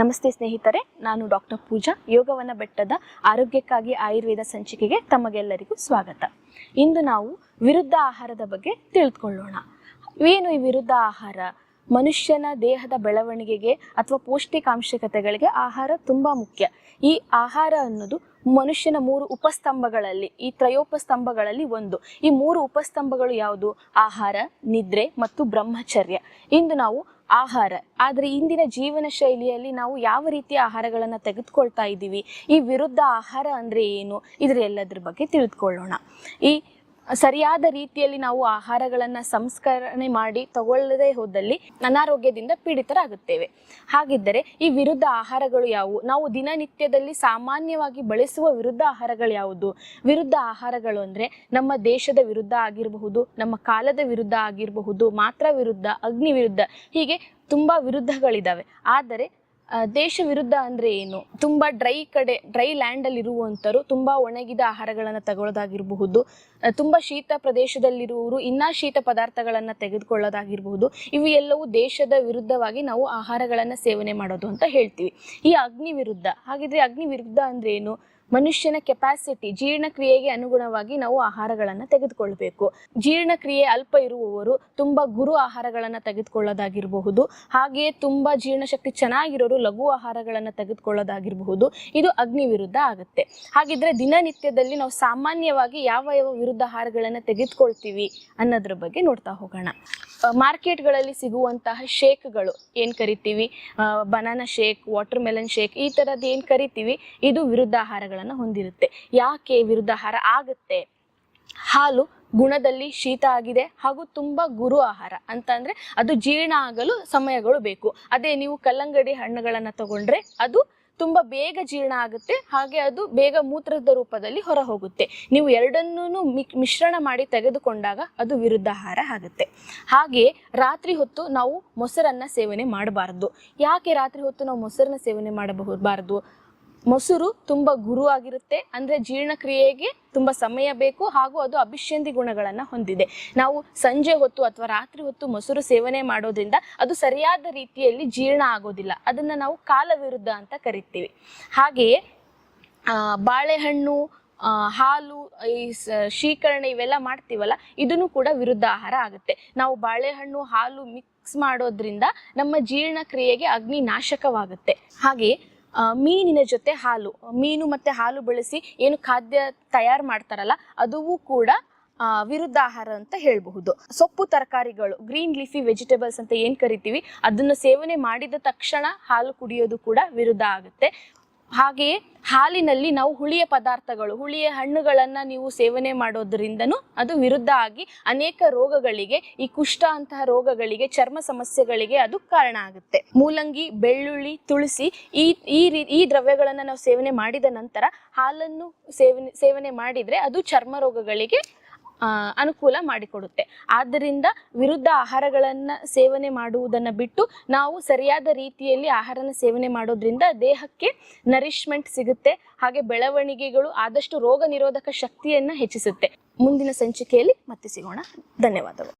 ನಮಸ್ತೆ ಸ್ನೇಹಿತರೆ, ನಾನು ಡಾಕ್ಟರ್ ಪೂಜಾ. ಯೋಗವನ ಬೆಟ್ಟದ ಆರೋಗ್ಯಕ್ಕಾಗಿ ಆಯುರ್ವೇದ ಸಂಚಿಕೆಗೆ ತಮಗೆಲ್ಲರಿಗೂ ಸ್ವಾಗತ. ಇಂದು ನಾವು ವಿರುದ್ಧ ಆಹಾರದ ಬಗ್ಗೆ ತಿಳಿದುಕೊಳ್ಳೋಣ ಏನು ಈ ವಿರುದ್ಧ ಆಹಾರ? ಮನುಷ್ಯನ ದೇಹದ ಬೆಳವಣಿಗೆಗೆ ಅಥವಾ ಪೌಷ್ಟಿಕಾಂಶಕತೆಗಳಿಗೆ ಆಹಾರ ತುಂಬ ಮುಖ್ಯ. ಈ ಆಹಾರ ಅನ್ನೋದು ಮನುಷ್ಯನ ಮೂರು ಉಪಸ್ತಂಭಗಳಲ್ಲಿ, ಈ ತ್ರಯೋಪಸ್ತಂಭಗಳಲ್ಲಿ ಒಂದು. ಈ ಮೂರು ಉಪಸ್ತಂಭಗಳು ಯಾವುದು? ಆಹಾರ, ನಿದ್ರೆ ಮತ್ತು ಬ್ರಹ್ಮಚರ್ಯ. ಇಂದು ನಾವು ಆಹಾರ. ಆದರೆ ಇಂದಿನ ಜೀವನ ಶೈಲಿಯಲ್ಲಿ ನಾವು ಯಾವ ರೀತಿಯ ಆಹಾರಗಳನ್ನು ತೆಗೆದುಕೊಳ್ತಾ ಇದ್ದೀವಿ? ಈ ವಿರುದ್ಧ ಆಹಾರ ಅಂದರೆ ಏನು? ಇದರ ಎಲ್ಲದ್ರ ಬಗ್ಗೆ ತಿಳಿದುಕೊಳ್ಳೋಣ. ಈ ಸರಿಯಾದ ರೀತಿಯಲ್ಲಿ ನಾವು ಆಹಾರಗಳನ್ನು ಸಂಸ್ಕರಣೆ ಮಾಡಿ ತಗೊಳ್ಳದೇ ಹೋದಲ್ಲಿ ಅನಾರೋಗ್ಯದಿಂದ ಪೀಡಿತರಾಗುತ್ತೇವೆ. ಹಾಗಿದ್ದರೆ ಈ ವಿರುದ್ಧ ಆಹಾರಗಳು ಯಾವುವು? ನಾವು ದಿನನಿತ್ಯದಲ್ಲಿ ಸಾಮಾನ್ಯವಾಗಿ ಬಳಸುವ ವಿರುದ್ಧ ಆಹಾರಗಳು ಯಾವುದು? ವಿರುದ್ಧ ಆಹಾರಗಳು ಅಂದರೆ ನಮ್ಮ ದೇಶದ ವಿರುದ್ಧ ಆಗಿರಬಹುದು, ನಮ್ಮ ಕಾಲದ ವಿರುದ್ಧ ಆಗಿರಬಹುದು, ಮಾತ್ರ ವಿರುದ್ಧ, ಅಗ್ನಿ ವಿರುದ್ಧ ಹೀಗೆ ತುಂಬ ವಿರುದ್ಧಗಳಿದ್ದಾವೆ ಆದರೆ ದೇಶ ವಿರುದ್ಧ ಅಂದರೆ ಏನು? ತುಂಬ ಡ್ರೈ ಕಡೆ ಡ್ರೈ ಲ್ಯಾಂಡಲ್ಲಿ ಇರುವಂತರು ತುಂಬ ಒಣಗಿದ ಆಹಾರಗಳನ್ನು ತಗೊಳ್ಳೋದಾಗಿರಬಹುದು ತುಂಬ ಶೀತ ಪ್ರದೇಶದಲ್ಲಿರುವವರು ಇನ್ನೂ ಶೀತ ಪದಾರ್ಥಗಳನ್ನು ತೆಗೆದುಕೊಳ್ಳೋದಾಗಿರಬಹುದು, ಇವು ಎಲ್ಲವೂ ದೇಶದ ವಿರುದ್ಧವಾಗಿ ನಾವು ಆಹಾರಗಳನ್ನು ಸೇವನೆ ಮಾಡೋದು ಅಂತ ಹೇಳ್ತೀವಿ. ಈ ಅಗ್ನಿ ವಿರುದ್ಧ ಹಾಗಿದ್ರೆ ಅಗ್ನಿ ವಿರುದ್ಧ ಅಂದ್ರೆ ಏನು? ಮನುಷ್ಯನ ಕೆಪಾಸಿಟಿ ಜೀರ್ಣಕ್ರಿಯೆಗೆ ಅನುಗುಣವಾಗಿ ನಾವು ಆಹಾರಗಳನ್ನು ತೆಗೆದುಕೊಳ್ಬೇಕು. ಜೀರ್ಣಕ್ರಿಯೆ ಅಲ್ಪ ಇರುವವರು ತುಂಬ ಗುರು ಆಹಾರಗಳನ್ನು ತೆಗೆದುಕೊಳ್ಳೋದಾಗಿರಬಹುದು. ಹಾಗೆಯೇ ತುಂಬ ಜೀರ್ಣಶಕ್ತಿ ಚೆನ್ನಾಗಿರೋರು ಲಘು ಆಹಾರಗಳನ್ನು ತೆಗೆದುಕೊಳ್ಳೋದಾಗಿರಬಹುದು. ಇದು ಅಗ್ನಿ ವಿರುದ್ಧ ಆಗುತ್ತೆ. ಹಾಗಿದ್ರೆ ದಿನನಿತ್ಯದಲ್ಲಿ ನಾವು ಸಾಮಾನ್ಯವಾಗಿ ಯಾವ ಯಾವ ವಿರುದ್ಧ ಆಹಾರಗಳನ್ನು ತೆಗೆದುಕೊಳ್ತೀವಿ ಅನ್ನೋದ್ರ ಬಗ್ಗೆ ನೋಡ್ತಾ ಹೋಗೋಣ. ಮಾರ್ಕೆಟ್ಗಳಲ್ಲಿ ಸಿಗುವಂತಹ ಶೇಕ್ಗಳು ಏನು ಕರಿತೀವಿ? Banana shake watermelon shake ಈ ಥರದ್ದು ಏನು ಕರಿತೀವಿ? ಇದು ವಿರುದ್ಧ ಆಹಾರಗಳನ್ನು ಹೊಂದಿರುತ್ತೆ. ಯಾಕೆ ವಿರುದ್ಧ ಆಹಾರ ಆಗುತ್ತೆ? ಹಾಲು ಗುಣದಲ್ಲಿ ಶೀತ ಆಗಿದೆ ಹಾಗೂ ತುಂಬ ಗುರು ಆಹಾರ. ಅಂತಂದರೆ ಅದು ಜೀರ್ಣ ಆಗಲು ಸಮಯಗಳು ಬೇಕು. ಅದೇ ನೀವು ಕಲ್ಲಂಗಡಿ ಹಣ್ಣುಗಳನ್ನು ತಗೊಂಡ್ರೆ ಅದು ತುಂಬ ಬೇಗ ಜೀರ್ಣ ಆಗುತ್ತೆ. ಹಾಗೆ ಅದು ಬೇಗ ಮೂತ್ರದ ರೂಪದಲ್ಲಿ ಹೊರ ಹೋಗುತ್ತೆ ನೀವು ಎರಡನ್ನೂ ಮಿಶ್ರಣ ಮಾಡಿ ತೆಗೆದುಕೊಂಡಾಗ ಅದು ವಿರುದ್ಧ ಆಹಾರ ಆಗುತ್ತೆ. ಹಾಗೆ ರಾತ್ರಿ ಹೊತ್ತು ನಾವು ಮೊಸರನ್ನ ಸೇವನೆ ಮಾಡಬಾರದು. ಯಾಕೆ ರಾತ್ರಿ ಹೊತ್ತು ನಾವು ಮೊಸರನ್ನ ಸೇವನೆ ಮಾಡಬಹುದಬಾರ್ದು ಮೊಸರು ತುಂಬ ಗುರು ಆಗಿರುತ್ತೆ ಅಂದರೆ ಜೀರ್ಣಕ್ರಿಯೆಗೆ ತುಂಬ ಸಮಯ ಬೇಕು ಹಾಗೂ ಅದು ಅಭಿಷ್ಯಂದಿ ಗುಣಗಳನ್ನು ಹೊಂದಿದೆ. ನಾವು ಸಂಜೆ ಹೊತ್ತು ಅಥವಾ ರಾತ್ರಿ ಹೊತ್ತು ಮೊಸರು ಸೇವನೆ ಮಾಡೋದ್ರಿಂದ ಅದು ಸರಿಯಾದ ರೀತಿಯಲ್ಲಿ ಜೀರ್ಣ ಆಗೋದಿಲ್ಲ. ಅದನ್ನು ನಾವು ಕಾಲ ವಿರುದ್ಧ ಅಂತ ಕರಿತೀವಿ. ಹಾಗೆಯೇ ಬಾಳೆಹಣ್ಣು ಹಾಲು, ಈ ಶೀಕರಣೆ ಇವೆಲ್ಲ ಮಾಡ್ತೀವಲ್ಲ, ಇದನ್ನು ಕೂಡ ವಿರುದ್ಧ ಆಹಾರ ಆಗುತ್ತೆ. ನಾವು ಬಾಳೆಹಣ್ಣು, ಹಾಲು ಮಿಕ್ಸ್ ಮಾಡೋದ್ರಿಂದ ನಮ್ಮ ಜೀರ್ಣಕ್ರಿಯೆಗೆ ಅಗ್ನಿ ನಾಶಕವಾಗುತ್ತೆ. ಹಾಗೆಯೇ ಮೀನಿನ ಜೊತೆ ಹಾಲು. ಮೀನು ಮತ್ತು ಹಾಲು ಬಳಸಿ ಏನು ಖಾದ್ಯ ತಯಾರು ಮಾಡ್ತಾರಲ್ಲ ಅದುವೂ ಕೂಡ ವಿರುದ್ಧ ಆಹಾರ ಅಂತ ಹೇಳಬಹುದು. ಸೊಪ್ಪು ತರಕಾರಿಗಳು, ಗ್ರೀನ್ ಲೀಫಿ ವೆಜಿಟೇಬಲ್ಸ್ ಅಂತ ಏನು ಕರಿತೀವಿ, ಅದನ್ನು ಸೇವನೆ ಮಾಡಿದ ತಕ್ಷಣ ಹಾಲು ಕುಡಿಯೋದು ಕೂಡ ವಿರುದ್ಧ ಆಗುತ್ತೆ. ಹಾಗೆಯೇ ಹಾಲಿನಲ್ಲಿ ನಾವು ಹುಳಿಯ ಪದಾರ್ಥಗಳು, ಹುಳಿಯ ಹಣ್ಣುಗಳನ್ನು ನೀವು ಸೇವನೆ ಮಾಡೋದ್ರಿಂದನೂ ಅದು ವಿರುದ್ಧ ಆಗಿ ಅನೇಕ ರೋಗಗಳಿಗೆ, ಈ ಕುಷ್ಠ ಅಂತಹ ರೋಗಗಳಿಗೆ, ಚರ್ಮ ಸಮಸ್ಯೆಗಳಿಗೆ ಅದು ಕಾರಣ ಆಗುತ್ತೆ. ಮೂಲಂಗಿ, ಬೆಳ್ಳುಳ್ಳಿ, ತುಳಸಿ ಈ ಈ ರೀ, ಈ ದ್ರವ್ಯಗಳನ್ನು ನಾವು ಸೇವನೆ ಮಾಡಿದ ನಂತರ ಹಾಲನ್ನು ಸೇವನೆ ಸೇವನೆ ಮಾಡಿದರೆ ಅದು ಚರ್ಮ ರೋಗಗಳಿಗೆ ಅನುಕೂಲ ಮಾಡಿಕೊಡುತ್ತೆ. ಆದ್ದರಿಂದ ವಿರುದ್ಧ ಆಹಾರಗಳನ್ನು ಸೇವನೆ ಮಾಡುವುದನ್ನು ಬಿಟ್ಟು ನಾವು ಸರಿಯಾದ ರೀತಿಯಲ್ಲಿ ಆಹಾರನ ಸೇವನೆ ಮಾಡೋದ್ರಿಂದ ದೇಹಕ್ಕೆ ನರಿಶ್ಮೆಂಟ್ ಸಿಗುತ್ತೆ. ಹಾಗೆ ಬೆಳವಣಿಗೆಗಳು ಆದಷ್ಟು ರೋಗ ನಿರೋಧಕ ಶಕ್ತಿಯನ್ನು ಹೆಚ್ಚಿಸುತ್ತೆ. ಮುಂದಿನ ಸಂಚಿಕೆಯಲ್ಲಿ ಮತ್ತೆ ಸಿಗೋಣ. ಧನ್ಯವಾದಗಳು.